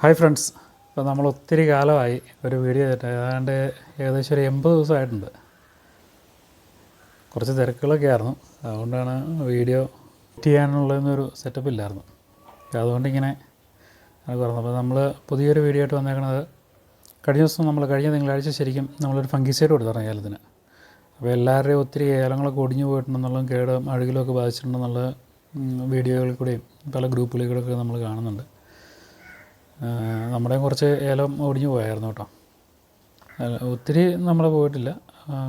Hi friends. ഇപ്പോൾ നമ്മൾ ഒത്തിരി കാലമായി ഒരു വീഡിയോ ചെയ്തിട്ട് ഏതാണ്ട് ഏകദേശം ഒരു എൺപത് ദിവസമായിട്ടുണ്ട്. കുറച്ച് തിരക്കുകളൊക്കെ ആയിരുന്നു. അതുകൊണ്ടാണ് വീഡിയോ ചെയ്യാനുള്ളതെന്നൊരു സെറ്റപ്പ് ഇല്ലായിരുന്നു. അതുകൊണ്ട് ഇങ്ങനെ പറഞ്ഞു അപ്പോൾ നമ്മൾ പുതിയൊരു വീഡിയോ ആയിട്ട് വന്നേക്കണത് കഴിഞ്ഞ ദിവസം നമ്മൾ കഴിഞ്ഞ തിങ്കളാഴ്ച ശരിക്കും നമ്മളൊരു ഫംഗിസൈഡ് കൊടുത്തു ഏലത്തിന് അപ്പോൾ എല്ലാവരുടെയും ഒത്തിരി ഏലങ്ങളൊക്കെ ഒടിഞ്ഞു പോയിട്ടുണ്ടെന്നുള്ളതും കേടും അഴുകിലൊക്കെ ബാധിച്ചിട്ടുണ്ടെന്നുള്ള വീഡിയോകളിൽ കൂടെയും പല ഗ്രൂപ്പുകളിൽ കൂടെയൊക്കെ നമ്മൾ കാണുന്നുണ്ട്. നമ്മുടെ കുറച്ച് ഏലം ഒടിഞ്ഞു പോയായിരുന്നു കേട്ടോ. ഒത്തിരി നമ്മൾ പോയിട്ടില്ല.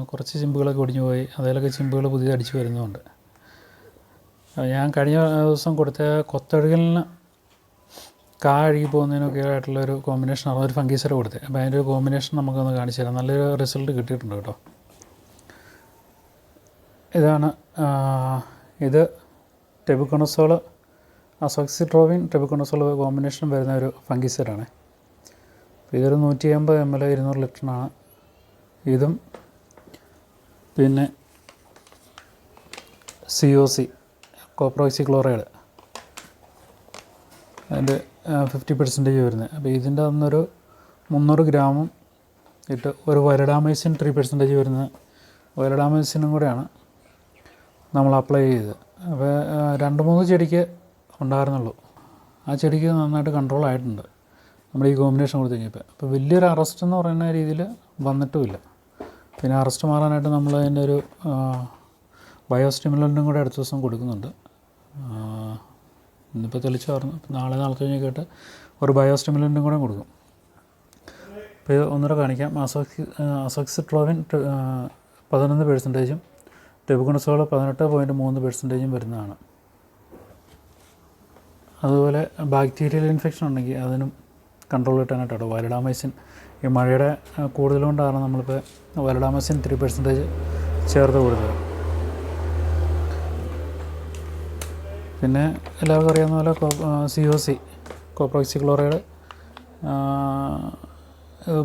കുറച്ച് ചിമ്പുകളൊക്കെ ഒടിഞ്ഞു പോയി. അതിലൊക്കെ ചിമ്പുകൾ പുതിയത് അടിച്ചു വരുന്നുമുണ്ട്. ഞാൻ കഴിഞ്ഞ ദിവസം കൊടുത്ത കൊത്തഴുകലിന് കാ അഴുകി പോകുന്നതിനൊക്കെ ആയിട്ടുള്ളൊരു കോമ്പിനേഷൻ ആണ്. ഒരു ഫംഗീസർ കൊടുത്തത്. അപ്പോൾ അതിന്റെ ഒരു കോമ്പിനേഷൻ നമുക്കൊന്ന് കാണിച്ചു തരാം. നല്ലൊരു റിസൾട്ട് കിട്ടിയിട്ടുണ്ട് കേട്ടോ. ഇതാണ് ഇത് ടെബുക്കണസോൾ അസോക്സിട്രോവിൻ ട്രിബിക്കോണസോൾ കോമ്പിനേഷൻ വരുന്ന ഒരു ഫംഗിസൈഡാണ്. ഇതൊരു നൂറ്റി അമ്പത് എം എൽ ഇരുന്നൂറ് ലിറ്ററിനാണ് ഇതും പിന്നെ C O C copper oxychloride അതിന്റെ ഫിഫ്റ്റി പെർസെന്റേജ് വരുന്നത് അപ്പോൾ ഇതിന്റെ അന്നൊരു മുന്നൂറ് ഗ്രാമും ഇട്ട് ഒരു വരഡാമൈസിൻ ത്രീ പെർസെന്റേജ് വരുന്ന വരഡാമൈസിനും കൂടെയാണ് നമ്മൾ അപ്ലൈ ചെയ്തത്. അപ്പോൾ രണ്ട് മൂന്ന് ചെടിക്ക് ഉണ്ടായിരുന്നുള്ളൂ. ആ ചെടിക്ക് നന്നായിട്ട് കൺട്രോൾ ആയിട്ടുണ്ട്. നമ്മൾ ഈ കോമ്പിനേഷൻ കൊടുത്തു കഴിഞ്ഞപ്പോൾ അപ്പോൾ വലിയൊരു അറസ്റ്റ് എന്ന് പറയുന്ന രീതിയിൽ വന്നിട്ടുമില്ല. പിന്നെ അറസ്റ്റ് മാറാനായിട്ട് നമ്മൾ അതിന്റെ ഒരു ബയോസ്റ്റിമുലന്റും കൂടെ അടുത്ത ദിവസം കൊടുക്കുന്നുണ്ട്. ഇന്നിപ്പോൾ തെളിച്ച് പറഞ്ഞു. നാളെ നാളെ നാളത്തെ കഴിഞ്ഞൊക്കെ ഒരു ബയോസ്റ്റിമുലന്റും കൂടെ കൊടുക്കും. അപ്പോൾ ഇത് ഒന്നുകൂടെ കാണിക്കാം. അസോക്സി അസോക്സിട്രോവിൻ പതിനൊന്ന് പെർസെന്റേജും ടെബുക്കണസോൾ പതിനെട്ട് പോയിന്റ് മൂന്ന് പെർസെന്റേജും വരുന്നതാണ്. അതുപോലെ ബാക്ടീരിയൽ ഇൻഫെക്ഷൻ ഉണ്ടെങ്കിൽ അതിനും കൺട്രോൾ കിട്ടാനായിട്ടോ വലഡാമൈസിൻ ഈ മഴയുടെ കൂടുതലുകൊണ്ടാണ് നമ്മളിപ്പോൾ വലഡാമൈസിൻ ത്രീ പെർസെന്റേജ് ചേർത്ത് കൊടുത്തത്. പിന്നെ എല്ലാവർക്കും അറിയാവുന്ന പോലെ C O C copper oxychloride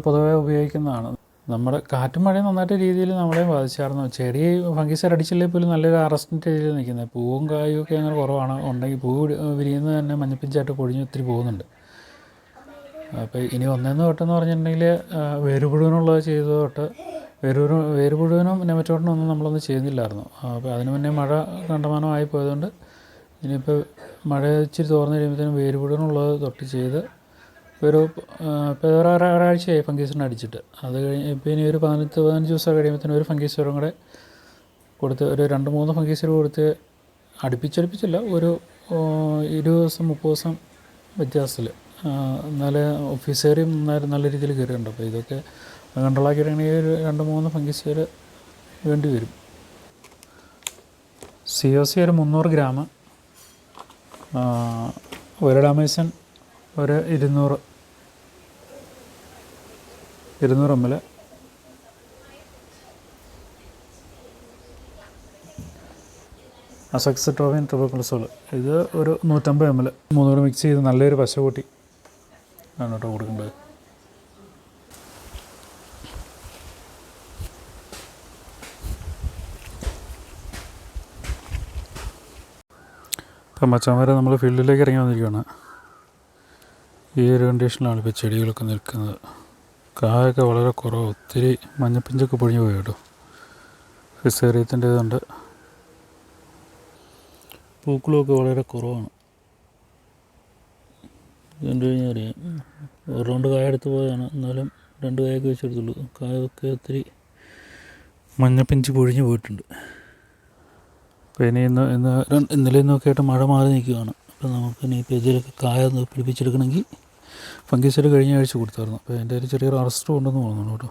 പൊതുവെ ഉപയോഗിക്കുന്നതാണ്. നമ്മുടെ കാറ്റും മഴയും നന്നായിട്ട് രീതിയിൽ നമ്മളെ ബാധിച്ചായിരുന്നു. ചെറിയ ഫംഗിസൈഡ് അടിച്ചില്ലെങ്കിൽ പോലും നല്ലൊരു അറസ്റ്റിന്റെ രീതിയിൽ നിൽക്കുന്നത്. പൂവും കായും ഒക്കെ അങ്ങനെ കുറവാണ്. ഉണ്ടെങ്കിൽ പൂ വിരിയുന്നത് തന്നെ മഞ്ഞപ്പിഞ്ചായിട്ട് പൊടിഞ്ഞ് ഒത്തിരി പോകുന്നുണ്ട്. അപ്പോൾ ഇനി ഒന്നേന്ന് തൊട്ടെന്ന് പറഞ്ഞിട്ടുണ്ടെങ്കിൽ വേരുപുഴുവിനുള്ളത് ചെയ്ത് തൊട്ട് വേരൂരും വേരുപുഴുവിനും നെമറ്റോട്ടിനും ഒന്നും നമ്മളൊന്നും ചെയ്യുന്നില്ലായിരുന്നു. അപ്പോൾ അതിന് മുന്നേ മഴ കണ്ടമാനമായി പോയതുകൊണ്ട് ഇനിയിപ്പോൾ മഴ ഇച്ചിരി തോർന്നു കഴിയുമ്പോഴത്തേനും വേരുപുഴുവിനുള്ളത് തൊട്ട് ചെയ്ത് ഇപ്പോൾ ഒരു ഇപ്പോൾ ഒരാഴ്ചയായി ഫംഗീസിന് അടിച്ചിട്ട്. അത് കഴിഞ്ഞ് ഇപ്പോൾ ഇനി ഒരു പതിനെട്ട് പതിനഞ്ച് ദിവസം കഴിയുമ്പോഴത്തേനും ഒരു ഫംഗീസറും കൂടെ കൊടുത്ത് ഒരു രണ്ട് മൂന്ന് ഫംഗീസർ കൊടുത്ത് അടുപ്പിച്ചടുപ്പിച്ചില്ല ഒരു ഇരുപത് ദിവസം മുപ്പത് ദിവസം വ്യത്യാസത്തിൽ എന്നാലേ ഓഫീസേറിയും നല്ല നല്ല രീതിയിൽ കയറിയിട്ടുണ്ട് അപ്പോൾ ഇതൊക്കെ കൺട്രോളാക്കിയിട്ടാണെങ്കിൽ ഒരു രണ്ട് മൂന്ന് ഫംഗീസർ വേണ്ടി വരും. സി ഒ സി ഒരു മുന്നൂറ് ഗ്രാം ഒരു ഡാമേസൻ ഒരു ഇരുന്നൂറ് ഇരുന്നൂറ് എം എൽ അസക്സട്രോവിൻ കൊളസ്ട്രോൾ ഇത് ഒരു നൂറ്റമ്പത് എം എൽ മൂന്നൂറ് മിക്സ് ചെയ്ത് നല്ലൊരു പശ കൂട്ടി. ആണ് കേട്ടോ കൊടുക്കേണ്ടത് ഇപ്പം മച്ചാന്മാരെ നമ്മൾ ഫീൽഡിലേക്ക് ഇറങ്ങി വന്നിരിക്കുകയാണ് ഈ ഒരു കണ്ടീഷനിലാണ് ഇപ്പോൾ ചെടികളൊക്കെ നിൽക്കുന്നത്. കായൊക്കെ വളരെ കുറവ്. ഒത്തിരി മഞ്ഞപ്പിഞ്ചൊക്കെ പൊഴിഞ്ഞു പോയി കേട്ടോ. ഫിസേറിയത്തിന്റെ ഇതുണ്ട് പൂക്കളമൊക്കെ വളരെ കുറവാണ്. കണ്ടു കഴിഞ്ഞാൽ അറിയാം. ഒരു രണ്ട് കായ എടുത്ത് പോയതാണ്. എന്നാലും രണ്ട് കായൊക്കെ വെച്ചെടുത്തുള്ളൂ. കായൊക്കെ ഒത്തിരി മഞ്ഞപ്പിഞ്ച് പൊഴിഞ്ഞു പോയിട്ടുണ്ട്. അപ്പോൾ ഇനി ഇന്ന് ഇന്ന് ഇന്നലെ ഇന്നൊക്കെ ആയിട്ട് മഴ മാറി നിൽക്കുകയാണ്. അപ്പോൾ നമുക്ക് ഇനി ഇതിലൊക്കെ കായ പിടിപ്പിച്ചെടുക്കണമെങ്കിൽ ഫംഗീസൈഡ് കഴിഞ്ഞ ആഴ്ച കൊടുത്തായിരുന്നു. അപ്പോൾ അതിന്റെ ഒരു ചെറിയൊരു അറസ്റ്റ് ഉണ്ടെന്ന് തോന്നുന്നു കേട്ടോ.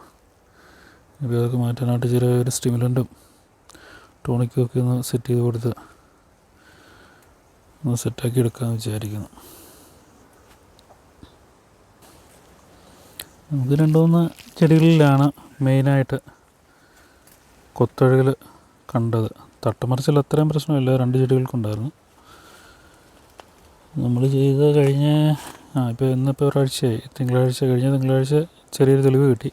ഇപ്പോൾ അതൊക്കെ മാറ്റാനായിട്ട് ചെറിയൊരു സ്റ്റിമുലന്റും ടോണിക്കും ഒക്കെ ഒന്ന് സെറ്റ് ചെയ്ത് കൊടുത്ത് ഒന്ന് സെറ്റാക്കി എടുക്കാമെന്ന് വിചാരിക്കുന്നു. നമുക്ക് രണ്ട് മൂന്ന് ചെടികളിലാണ് മെയിനായിട്ട് കൊത്തഴുകൾ കണ്ടത്. തട്ടുമറിച്ചിൽ അത്രയും പ്രശ്നമില്ല. രണ്ട് ചെടികൾക്കുണ്ടായിരുന്നു. നമ്മൾ ചെയ്ത് കഴിഞ്ഞ ആ ഇപ്പോൾ ഇന്നിപ്പോൾ ഒരാഴ്ചയായി തിങ്കളാഴ്ച കഴിഞ്ഞ തിങ്കളാഴ്ച ചെറിയൊരു തെളിവ് കിട്ടി.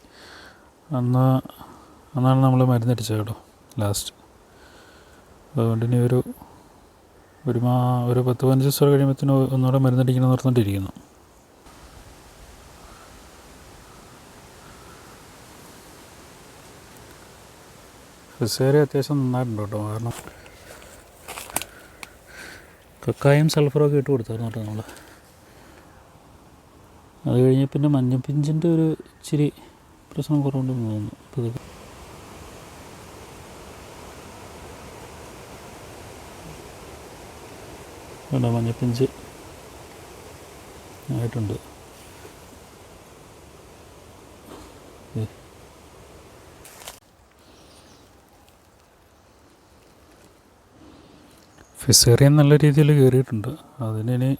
അന്ന് അന്നാണ് നമ്മൾ മരുന്നടിച്ചത് കേട്ടോ ലാസ്റ്റ് അതുകൊണ്ട് ഇനി ഒരു ഒരു മാ ഒരു പത്ത് പതിനഞ്ച് ദിവസം കഴിയുമ്പോഴത്തേനും ഒന്നുകൂടെ മരുന്നടിക്കണം എന്ന് പറഞ്ഞിട്ടിരിക്കുന്നു ഫിസേറി അത്യാവശ്യം നന്നായിട്ടുണ്ട് കേട്ടോ കാരണം കക്കായും സൾഫറൊക്കെ ഇട്ട് കൊടുത്തായിരുന്നു കേട്ടോ നമ്മൾ അത് കഴിഞ്ഞ് പിന്നെ മഞ്ഞപ്പിഞ്ചിന്റെ ഒരു ഇച്ചിരി പ്രശ്നം കുറവുണ്ടെന്ന് തോന്നുന്നു അപ്പോൾ ഇത് വേണ്ട മഞ്ഞപ്പിഞ്ച് ആയിട്ടുണ്ട്. ഫിസേറിയൻ നല്ല രീതിയിൽ കയറിയിട്ടുണ്ട് അതിനി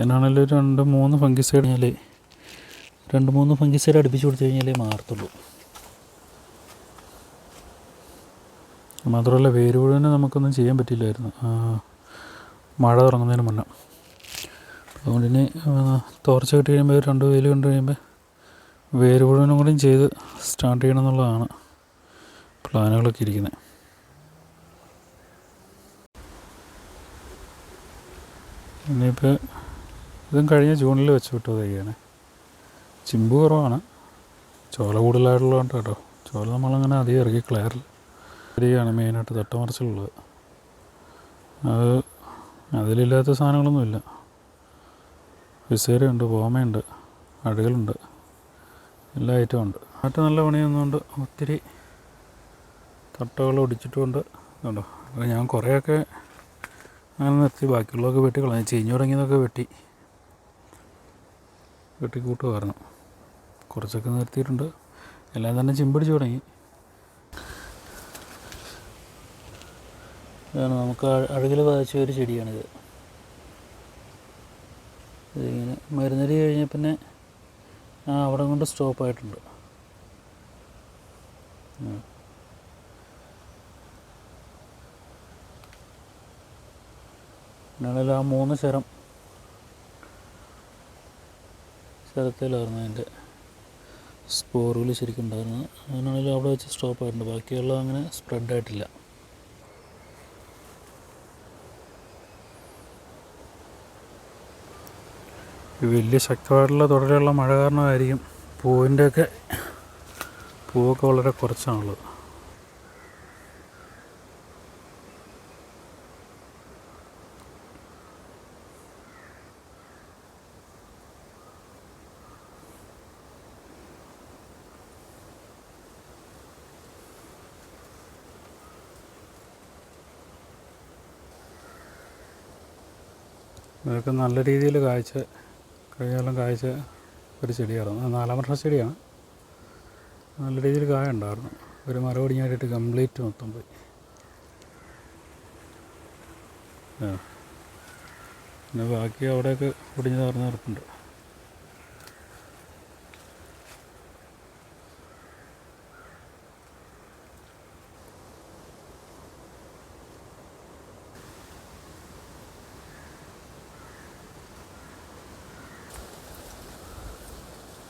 എന്നാണല്ലോ രണ്ട് മൂന്ന് ഫംഗിസൈഡ് കഴിഞ്ഞാൽ രണ്ട് മൂന്ന് ഫംഗിസൈഡ് അടുപ്പിച്ച് കൊടുത്തു കഴിഞ്ഞാലേ മാറത്തുള്ളൂ. മാത്രമല്ല വേര് മുഴുവനെ നമുക്കൊന്നും ചെയ്യാൻ പറ്റില്ലായിരുന്നു. മഴ തുടങ്ങുന്നതിന് മുന്നേ. അതുകൊണ്ട് ഇനി തോർച്ച കിട്ടി കഴിയുമ്പോൾ രണ്ട് വെയിൽ കണ്ടു കഴിയുമ്പോൾ വേര് മുഴുവനും കൂടിയും ചെയ്ത് സ്റ്റാർട്ട് ചെയ്യണം എന്നുള്ളതാണ് പ്ലാനുകളൊക്കെ ഇരിക്കുന്നത്. ഇനിയിപ്പോൾ ഇതും കഴിഞ്ഞ ജൂണിൽ വെച്ച് വിട്ടു തയ്യാണ് ചിമ്പ് കുറവാണ്. ചോല കൂടുതലായിട്ടുള്ളതുകൊണ്ട് കേട്ടോ. ചോല നമ്മളങ്ങനെ അധികം ഇറക്കി ക്ലയറിൽ അരിയാണ് മെയിനായിട്ട് തട്ടമറിച്ചിലുള്ളത് അത് അതിലില്ലാത്ത സാധനങ്ങളൊന്നുമില്ല വിസേരയുണ്ട് പോമയുണ്ട് അഴുകലുണ്ട് എല്ലാ ഐറ്റവും ഉണ്ട്. മറ്റു നല്ല പണിയൊന്നുകൊണ്ട് ഒത്തിരി തട്ടകൾ ഒടിച്ചിട്ടുമുണ്ട്. അപ്പോൾ ഞാൻ കുറേയൊക്കെ അങ്ങനെ നിർത്തി. ബാക്കിയുള്ളതൊക്കെ വെട്ടി കളഞ്ഞു. ചീഞ്ഞു തുടങ്ങിയതൊക്കെ വെട്ടി. വെട്ടിക്കൂട്ടുമായിരുന്നു കുറച്ചൊക്കെ നിർത്തിയിട്ടുണ്ട്. എല്ലാം തന്നെ ചിമ്പിടിച്ചു തുടങ്ങി. ഇതാണ് നമുക്ക് അഴകിൽ ബാധിച്ച ഒരു ചെടിയാണിത്. ഇതിങ്ങനെ മരുന്നടി കഴിഞ്ഞ പിന്നെ ആ അവിടെ കൊണ്ട് സ്റ്റോപ്പായിട്ടുണ്ട് ഉം. പിന്നാണെങ്കിൽ ആ മൂന്ന് ശരം ശരത്തിലായിരുന്നു അതിന്റെ സ്പോറുകൾ ശരിക്കും ഉണ്ടായിരുന്നത് അതിനാണെങ്കിലും അവിടെ വെച്ച് സ്റ്റോപ്പ് ആയിട്ടുണ്ട്. ബാക്കിയുള്ള അങ്ങനെ സ്പ്രെഡ് ആയിട്ടില്ല. വലിയ ശക്തമായിട്ടുള്ള തുടരെയുള്ള മഴ കാരണമായിരിക്കും പൂവിന്റെയൊക്കെ പൂവൊക്കെ വളരെ കുറച്ചാണുള്ളത്. ഇതൊക്കെ നല്ല രീതിയിൽ കായ്ച്ച കഴിഞ്ഞാലും കായ്ച്ച ഒരു ചെടിയായിരുന്നു. നാലാം വർഷ ചെടിയാണ്. നല്ല രീതിയിൽ കായ ഉണ്ടായിരുന്നു. ഒരു മരം കംപ്ലീറ്റ് മൊത്തം പോയി. പിന്നെ ബാക്കി അവിടെയൊക്കെ ഒടിഞ്ഞ് തറന്ന് കിടപ്പുണ്ട്.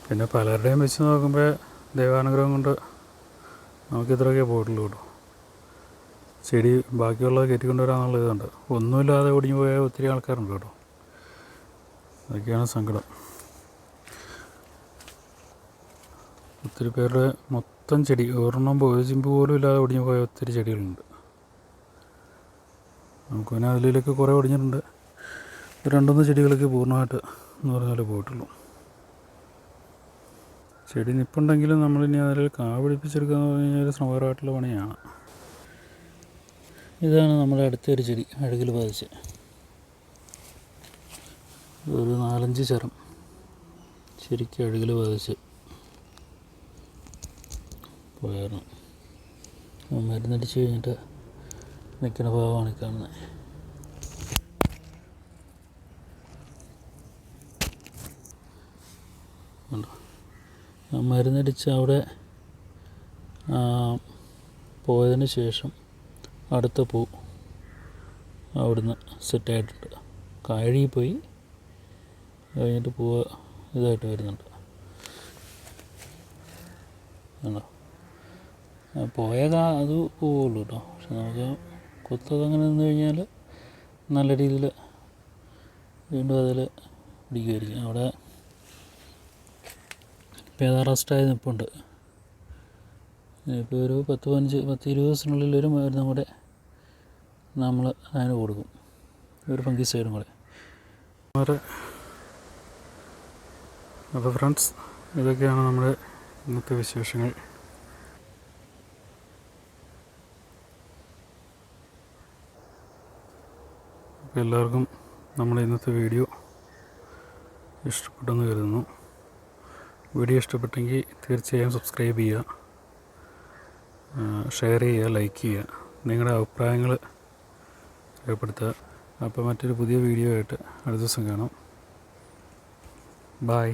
പിന്നെ പലരുടെയും വെച്ച് നോക്കുമ്പോൾ ദൈവാനുഗ്രഹം കൊണ്ട് നമുക്ക് ഇത്രയൊക്കെ പോയിട്ടുള്ളൂ കേട്ടോ. ചെടി ബാക്കിയുള്ളത് കയറ്റിക്കൊണ്ടുവരാനുള്ള ഇതുണ്ട്. ഒന്നുമില്ലാതെ ഒടിഞ്ഞു പോയ ഒത്തിരി ആൾക്കാരുണ്ട് കേട്ടോ. അതൊക്കെയാണ് സങ്കടം. ഒത്തിരി പേരുടെ മൊത്തം ചെടി ഒരെണ്ണം ചിമ്പ് പോലും ഇല്ലാതെ ഒടിഞ്ഞു പോയ ഒത്തിരി ചെടികളുണ്ട്. നമുക്ക് പിന്നെ അതിലേക്ക് കുറേ ഒടിഞ്ഞിട്ടുണ്ട്. രണ്ടൊന്ന് ചെടികളൊക്കെ പൂർണമായിട്ട് എന്ന് പറഞ്ഞാൽ പോയിട്ടുള്ളൂ. ചെടി നിപ്പുണ്ടെങ്കിലും നമ്മളിനി അതിൽ കാ എന്ന് പറഞ്ഞു കഴിഞ്ഞാൽ ശ്രമകരമായിട്ടുള്ള പണിയാണ്. ഇതാണ് നമ്മുടെ അടുത്തൊരു ചെടി അഴുകിൽ ബാധിച്ച് ഒരു നാലഞ്ച് ചരം ശരിക്കും അഴുകിൽ ബാധിച്ച് പോയായിരുന്നു. മരുന്നടിച്ച് കഴിഞ്ഞിട്ട് നിൽക്കുന്ന ഭാഗമാണ് കാണുന്നത്. മരുന്നടിച്ച് അവിടെ പോയതിന് ശേഷം അടുത്ത പൂ അവിടുന്ന് സെറ്റായിട്ടുണ്ട്. കാഴി പോയി കഴിഞ്ഞിട്ട് പൂവ് ഇതായിട്ട് വരുന്നുണ്ട്. ആണോ പോയ അത് പോവുള്ളൂ കേട്ടോ. പക്ഷെ നമുക്ക് കൊത്തത് അങ്ങനെ നിന്ന് കഴിഞ്ഞാൽ നല്ല രീതിയിൽ വീണ്ടും അതിൽ പിടിക്കുമായിരിക്കും അവിടെ ഇപ്പം ഏതാ റെസ്റ്റായി നിൽപ്പുണ്ട് ഇപ്പോൾ ഒരു പത്ത് പതിനഞ്ച് പത്ത് ഇരുപത് ദിവസത്തിനുള്ളിൽ ഒരു മരുന്നും കൂടെ നമ്മൾ അതിന് കൊടുക്കും. ഒരു ഫംഗിസൈഡും കൂടെ. വേറെ അപ്പോൾ ഫ്രണ്ട്സ് ഇതൊക്കെയാണ് നമ്മുടെ ഇന്നത്തെ വിശേഷങ്ങൾ. എല്ലാവർക്കും നമ്മുടെ ഇന്നത്തെ വീഡിയോ ഇഷ്ടപ്പെട്ടെന്ന് കരുതുന്നു. വീഡിയോ ഇഷ്ടപ്പെട്ടെങ്കിൽ തീർച്ചയായും സബ്സ്ക്രൈബ് ചെയ്യുക. ഷെയർ ചെയ്യുക ലൈക്ക് ചെയ്യുക. നിങ്ങളുടെ അഭിപ്രായങ്ങൾ രേഖപ്പെടുത്തുക. അപ്പോൾ മറ്റൊരു പുതിയ വീഡിയോ ആയിട്ട് അടുത്ത ദിവസം കാണാം. ബായ്